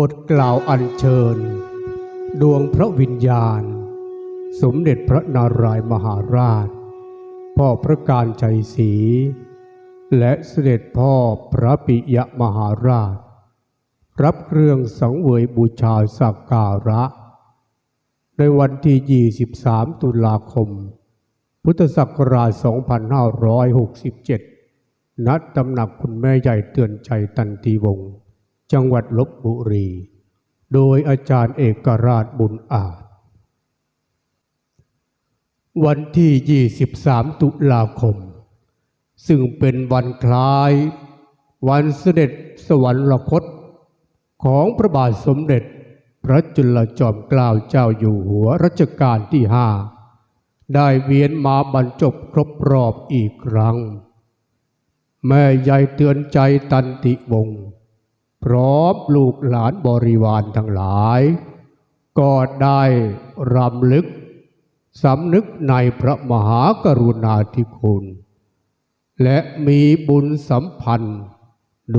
บทกล่าวอัญเชิญ ดวงพระวิญญาณ สมเด็จพระนารายมหาราช พ่อพระการชัยศรีและเสด็จพ่อพระปิยมหาราช รับเครื่องสังเวยบูชาสักการะ ในวันที่ 23 ตุลาคม พุทธศักราช 2567 ณตำหนักคุณแม่ใหญ่เตือนใจตันตีวงศ์ จังหวัดลบบุรี โดยอาจารย์เอกราชบุญอาจ วันที่ 23 ตุลาคม ซึ่งเป็นวันคล้าย วันเสด็จสวรรคต ของพระบาทสมเด็จพระจุลจอมเกล้าเจ้าอยู่หัวรัชกาลที่ห้าได้เวียนมาบรรจบครบรอบอีกครั้ง แม่ใหญ่เตือนใจตันติวงศ์ พร้อมลูกหลานบริวารทั้งหลาย ก็ได้รำลึกสำนึกในพระมหากรุณาธิคุณ และมีบุญสัมพันธ์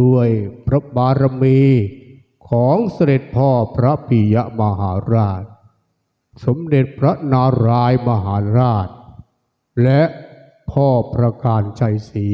ด้วยพระบารมีของเสด็จพ่อพระปิยมหาราช สมเด็จพระนารายมหาราช และพ่อประการชัยศรี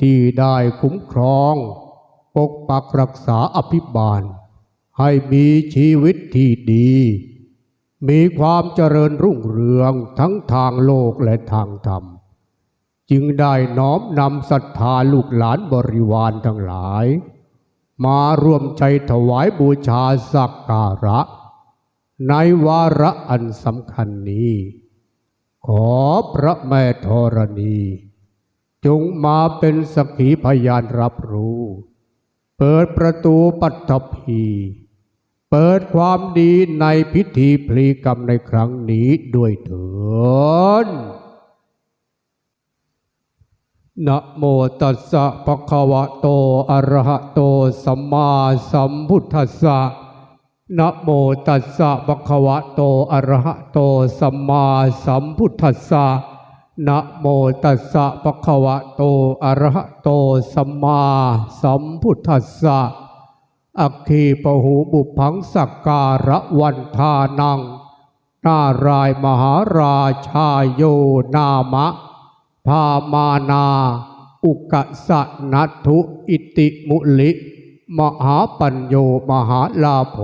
ที่ได้คุ้มครอง ปกปักรักษาอภิบาล ให้มีชีวิตที่ดี มีความเจริญรุ่งเรืองทั้งทางโลกและทางธรรม จึงได้น้อมนำศรัทธาลูกหลานบริวารทั้งหลาย มาร่วมใจถวายบูชาสักการะ ในวาระอันสำคัญนี้ ขอพระแม่ธรณี จงมาเป็นสักขีพยานรับรู้ เปิดประตูปัตภีเปิดความดีในพิธีพลีกรรมในครั้งนี้ด้วยเถิดนะโมตัสสะภะคะวะโต อะระหะโต สัมมาสัมพุทธัสสะนะโมตัสสะภะคะวะโต อะระหะโต สัมมาสัมพุทธัสสะ นะโมตัสสะภะคะวะโตอะระหะโตสัมมาสัมพุทธัสสะอัคคีปหูบุพังสักการะวันทานัง นารายมหาราชาโยนามะ พามานา อุกสะนัทุอิติมุลิ มหาปัญโยมหาลาโภ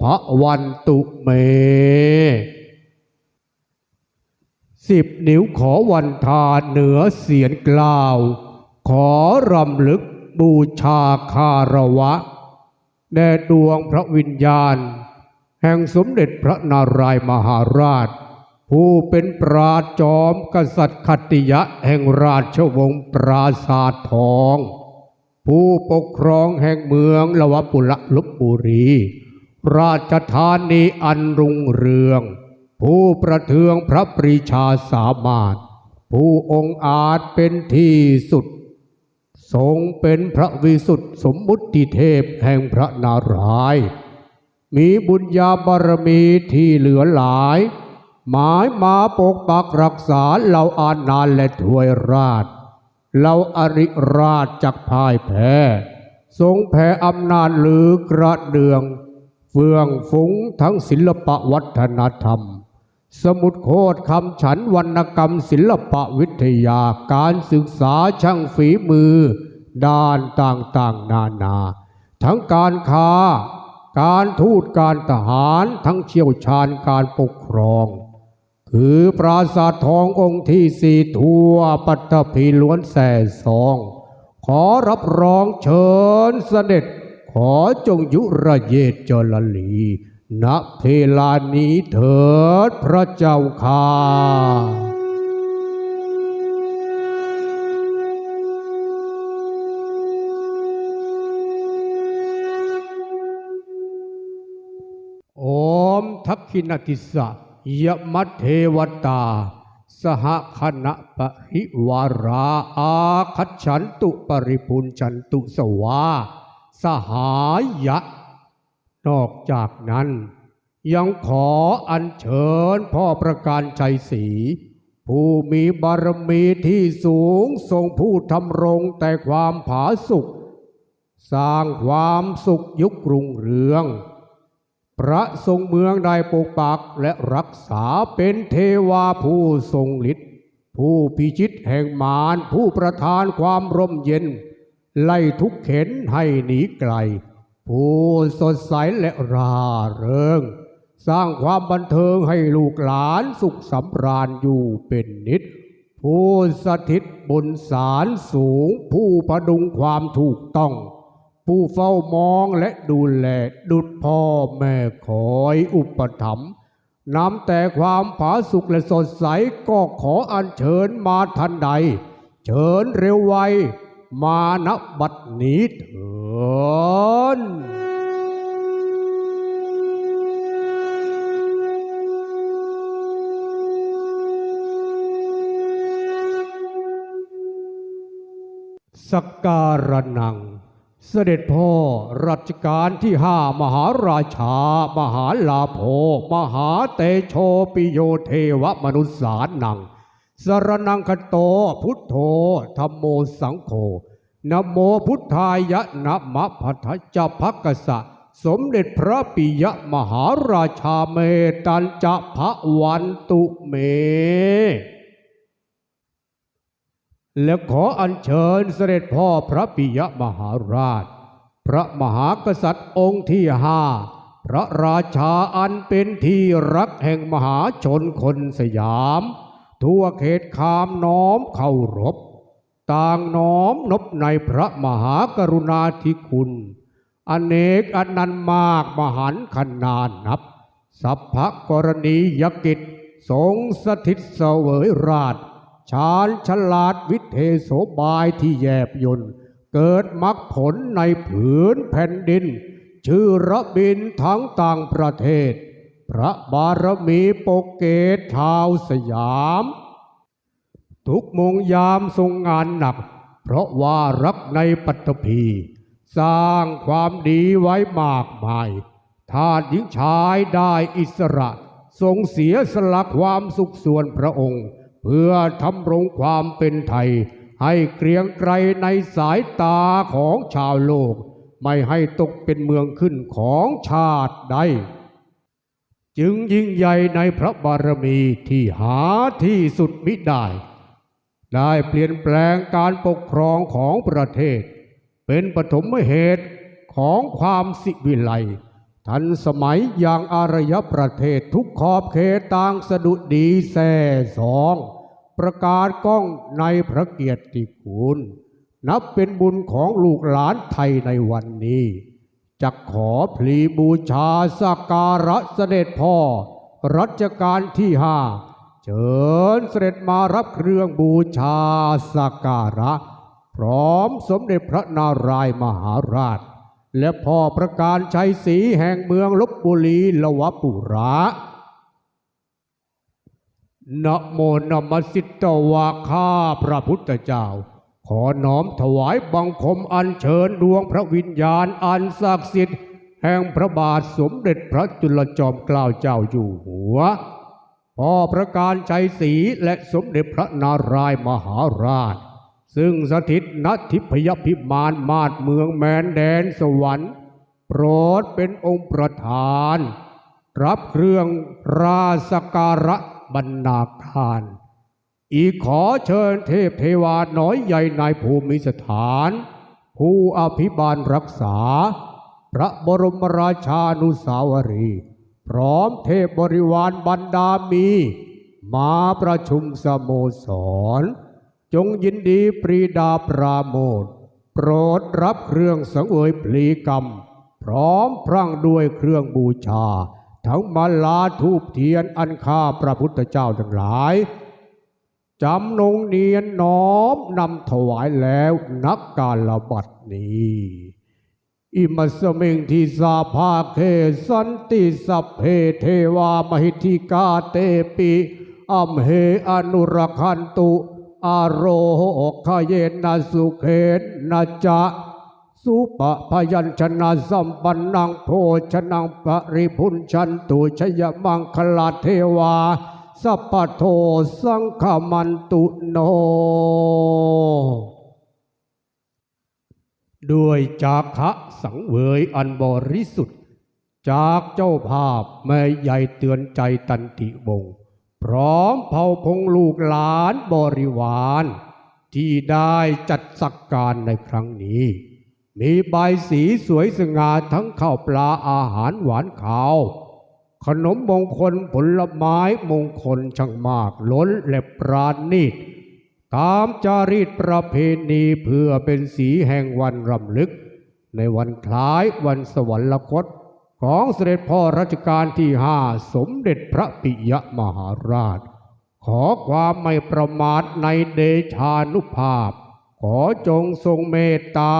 พระวันตุเม สิบนิ้วขอวันทาเหนือเสียนกล่าว ขอรำลึกบูชาคารวะ แด่ดวงพระวิญญาณ แห่งสมเด็จพระนารายมหาราช ผู้เป็นปราจอมกษัตริย์ขติยะแห่งราชวงศ์ปราศาสตร์ทอง ผู้ปกครองแห่งเมืองละวะปุระลบบุรี ราชธานีอันรุ่งเรือง ผู้ประเทืองพระปรีชาสามารถ ผู้องค์อาจเป็นที่สุด ทรงเป็นพระวิสุทธิสมมุติเทพแห่งพระนารายณ์มีบุญญาบารมีที่เหลือหลาย หมายมาปกปักรักษาเหล่าอานานและถวยราชเหล่าอริราชจักพ่ายแพ้ทรงแผ่อำนาจหรือกระเดือง เฟื่องฟุ้งทั้งศิลปวัฒนธรรม สมุดโคดคำฉันวรรณกรรมศิลปวิทยาการศึกษาช่างฝีมือ ด้านต่างๆนานา ทั้งการค้า การทูตการทหารทั้งเชี่ยวชาญการปกครอง คือปราสาททององค์ที่สี่ทั่วปัตตภีล้วนแส่ซอง ขอรับรองเชิญเสด็จ ขอจงยุระเยศจรลี ณเพลานี้เถิดพระเจ้าค่ะโอมทักขินติสะยมัเทวตา สหคณะปริวาราอาคัจฉันตุปริพุนชันตุสวา สหายะ นอกจากนั้น ยังขออัญเชิญพ่อประการชัยศรีผู้มีบารมีที่สูงทรงผู้ทำรงแต่ความผาสุกสร้างความสุขยุครุ่งเรือง พระทรงเมืองได้ปกปักและรักษาเป็นเทวาผู้ทรงฤทธิ์ผู้พิชิตแห่งมารผู้ประทานความร่มเย็น ไล่ทุกเข็นให้หนีไกล ผู้สดใสและราเริง สร้างความบันเทิงให้ลูกหลานสุขสำราญอยู่เป็นนิด ผู้สถิตบนศาลสูง ผู้ประดุงความถูกต้อง ผู้เฝ้ามองและดูแลดุจพ่อแม่คอยอุปถัมภ์นำแต่ความผาสุกและสดใสก็ขออัญเชิญมาทันใด เชิญเร็วไว มาณบัดนี้เถินสักการนัง เสด็จพ่อรัชกาลที่ห้ามหาราชา มหาลาโภมหาเตโชปิโยเทวมนุษสานัง สรนังคโต พุทโธธรรมโมสังโฆนโมพุทธายะนะมะพัทธเจพักกษะ สมเด็จพระปิยมหาราชาเมตัญจะพระวันตุเม และขออัญเชิญเสด็จพ่อพระปิยมหาราช พระมหากษัตริย์องค์ที่ห้าพระราชาอันเป็นที่รักแห่งมหาชนคนสยาม ทั่วเขตคามน้อมเคารพ ต่างน้อมนบในพระมหากรุณาธิคุณ อเนกอนันต์มากมหันต์ขนาดนับ สัพพกรณียกิจทรงสถิตเสวยราชชาญฉลาดวิเทโสบายที่แยบยนต์เกิดมรรคผลในผืนแผ่นดิน ชื่อระบินทั้งต่างประเทศ พระบารมีปกเกตชาวสยาม ทุกมงยามทรงงานหนัก เพราะว่ารักในปัตตภีสร้างความดีไว้มากมายทาสหญิงชายได้อิสระ ทรงเสียสละความสุขส่วนพระองค์ เพื่อทำรงความเป็นไทย ให้เกรียงไกรในสายตาของชาวโลก ไม่ให้ตกเป็นเมืองขึ้นของชาติใด จึงยิ่งใหญ่ในพระบารมีที่หาที่สุดมิได้ ได้เปลี่ยนแปลงการปกครองของประเทศ เป็นปฐมเหตุของความสิวิไลทันสมัยอย่างอารยประเทศทุกขอบเขตต่างสะดุดดีแส่สอง ประกาศก้องในพระเกียรติคุณ นับเป็นบุญของลูกหลานไทยในวันนี้ จะขอพลีบูชาสักการะเสด็จพ่อ รัชกาลที่ห้าเชิญเสด็จมารับเครื่องบูชาสักการะ พร้อมสมเด็จพระนารายมหาราช และพ่อประการชัยศรีแห่งเมืองลบบุรีละวะปุระนะโมนมัสสิตวาข้าพระพุทธเจ้า ขอน้อมถวายบังคมอัญเชิญดวงพระวิญญาณอันศักดิ์สิทธิ์แห่งพระบาทสมเด็จพระจุลจอมเกล้าเจ้าอยู่หัวพ่อประการชัยศรีและสมเด็จพระนารายณ์มหาราช ซึ่งสถิตณทิพยพิมานมาดเมืองแมนแดนสวรรค์โปรดเป็นองค์ประธาน รับเครื่องราสการะบรรณาการ อีกขอเชิญเทพเทวาน้อยใหญ่ในภูมิสถาน ผู้อภิบาลรักษา พระบรมราชานุสาวรีย์พร้อมเทพบริวารบรรดามี มาประชุมสโมสร จงยินดีปรีดาปราโมทโปรดรับเครื่องสังเวยพลีกรรม พร้อมพรั่งด้วยเครื่องบูชา ทั้งมาลาทูปเทียนอันข้าพระพุทธเจ้าทั้งหลาย จำนงเนียนน้อมนำถวายแล้วนักการละบัดนี้ อิมัสมิงทิสาภาเคสันติสัพเพเทวามหิทิกาเตปิอัมเหอนุรคันตุอโรคเยนะสุเขนะจะสุปะพยัญชนะสัมปันนังโพชนังปริพุนชันตุชยมังคลาเทวา สัพพะโทสังขมันตุโน ด้วยจาคะสังเวยอันบริสุทธิ์ จากเจ้าภาพแม่ใหญ่เตือนใจตันติวงพร้อมเผ่าพงลูกหลานบริวาร ที่ได้จัดสักการในครั้งนี้ มีใบสีสวยสง่าทั้งข้าวปลาอาหารหวานขาว ขนมมงคลผลไม้มงคลช่างมากล้นและปราณีตตามจารีตประเพณีเพื่อเป็นสีแห่งวันรำลึก ในวันคล้ายวันสวรรคต ของเสด็จพ่อรัชกาลที่ห้าสมเด็จพระปิยมหาราช ขอความไม่ประมาทในเดชานุภาพ ขอจงทรงเมตตา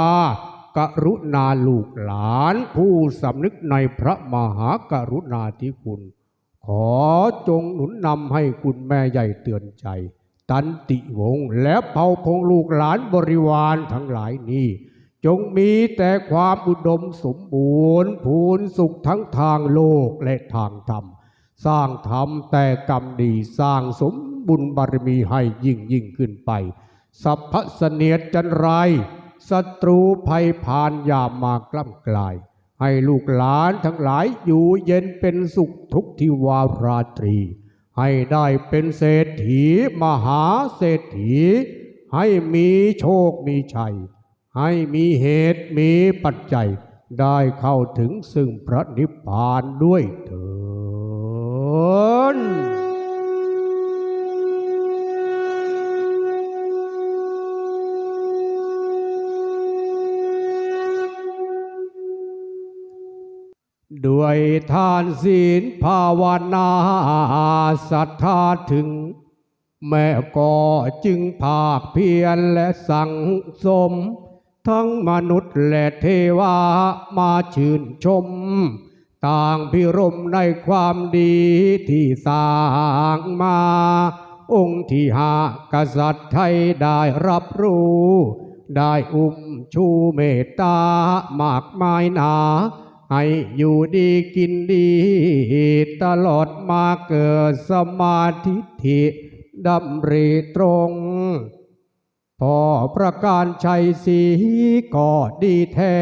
กรุณาลูกหลาน ผู้สำนึกในพระมหากรุณาธิคุณ ขอจงหนุนนำให้คุณแม่ใหญ่เตือนใจ ตันติวงศ์และเผ่าพงลูกหลานบริวารทั้งหลายนี้ จงมีแต่ความอุดมสมบูรณ์พูนสุขทั้งทางโลกและทางธรรม สร้างธรรมแต่กรรมดีสร้างสมบุญบารมีให้ยิ่งยิ่งขึ้นไป สัพพเสนียดจันไร ศัตรูภัยพานยามมากล้ำกลาย ให้ลูกหลานทั้งหลายอยู่เย็นเป็นสุขทุกทิวาราตรี ให้ได้เป็นเศรษฐีมหาเศรษฐี ให้มีโชคมีชัย ให้มีเหตุมีปัจจัย ได้เข้าถึงซึ่งพระนิพพานด้วยเถิด ด้วยทานศีลภาวนาศรัทธาถึง แม่ก็จึงภาคเพียรและสั่งสม ทั้งมนุษย์และเทวามาชื่นชม ต่างพิรมในความดีที่สร้างมา องค์ที่หากษัตริย์ไทยได้รับรู้ ได้อุ้มชูเมตตามากมายหนา ให้อยู่ดีกินดี ตลอดมาเกิดสมาธิิดำริตรง พอประการชัยสีก็ดีแท้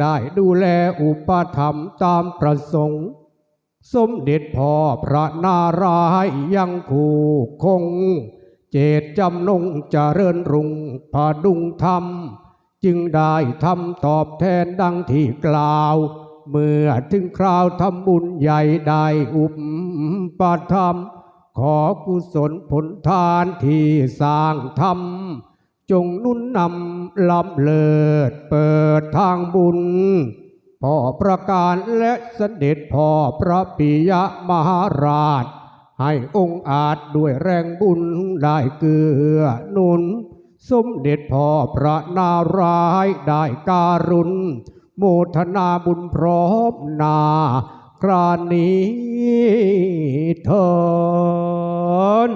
ได้ดูแลอุปถัมตามประสงค์ สมเด็จพ่อพระนารายณ์ยังคู่คง เจตจำนงจเจริญรุ่งพาดุงธรรม จึงได้ทำตอบแทนดังที่กล่าว เมื่อถึงคราวทำบุญใหญ่ได้อุปปธรรม ขอกุศลผลทานที่สร้างธรรม จงนุนนำลำเลิศเปิดทางบุญพ่อประการและเสด็จพ่อพระปิยมหาราช ให้องค์อาจด้วยแรงบุญได้เกื้อหนุน สมเด็จพ่อพระนารายได้การุณโมทนาบุญพร้อมนา ครานี้เทิน